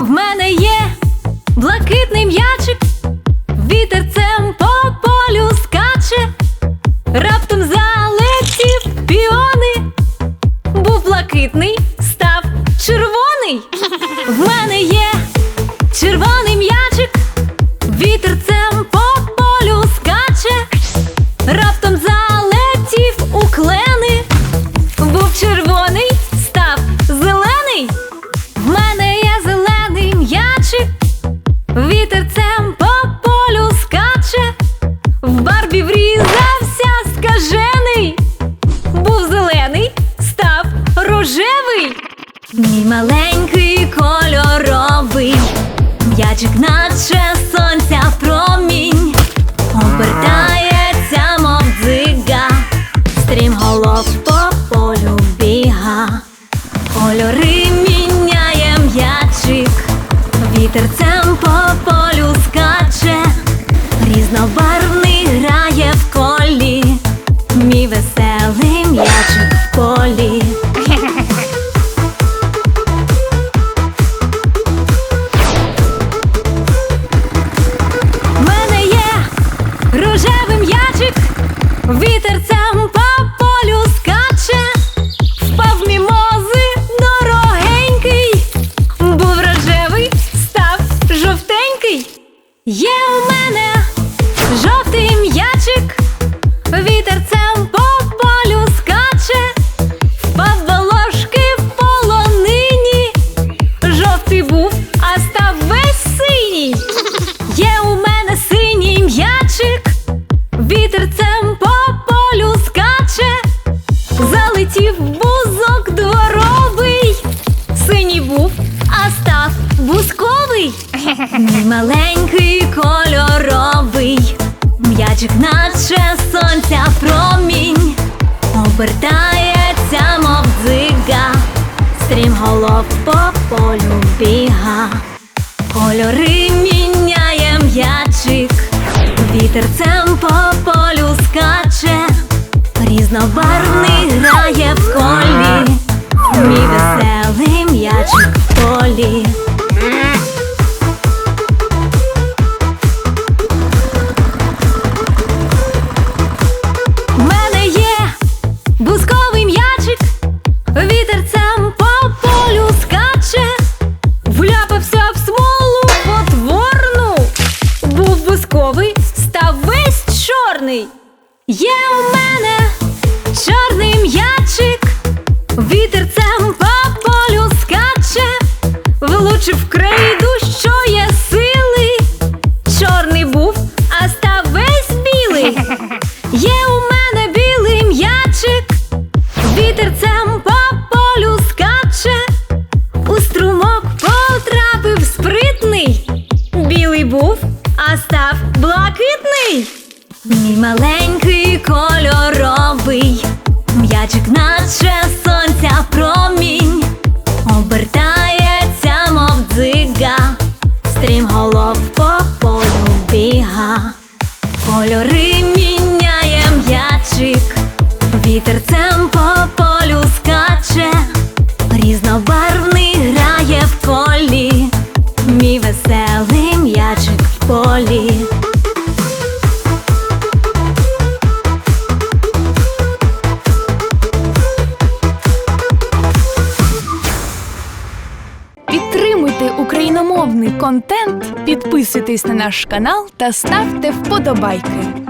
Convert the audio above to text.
В мене є блакитний м'ячик, вітерцем по полю скаче, раптом залетів піони, був блакитний, став червоний. В мене є червоний м'ячик, вітерцем Мій маленький кольоровий м'ячик, наче сонця в промінь, обертається, мов дзига, стрімголов по полю біга. Кольори міняє м'ячик, вітерцем по був, а став бузковий. Мій маленький кольоровий, м'ячик, наче сонця промінь, обертається, мов дзига, стрімголов по полю біга. Кольори міняє м'ячик, вітерцем по полю скаче, різнобарвний грає в колі, В мене є бусковий м'ячик, вітерцем по полю скаче, вляпався в смолу потворну, був бусковий, став весь чорний. Є у мене Чорний був, а став весь білий. Є у мене білий м'ячик, вітерцем по полю скаче, у струмок потрапив спритний. Білий був, а став блакитний. Мій маленький кольоровий м'ячик, наче сонця промінь, м'ячик, вітерцем по полю скаче, різнобарвний грає в колі, мій веселий м'ячик в полі. Підтримуйте україномовний контент, підписуйтесь на наш канал та ставте вподобайки.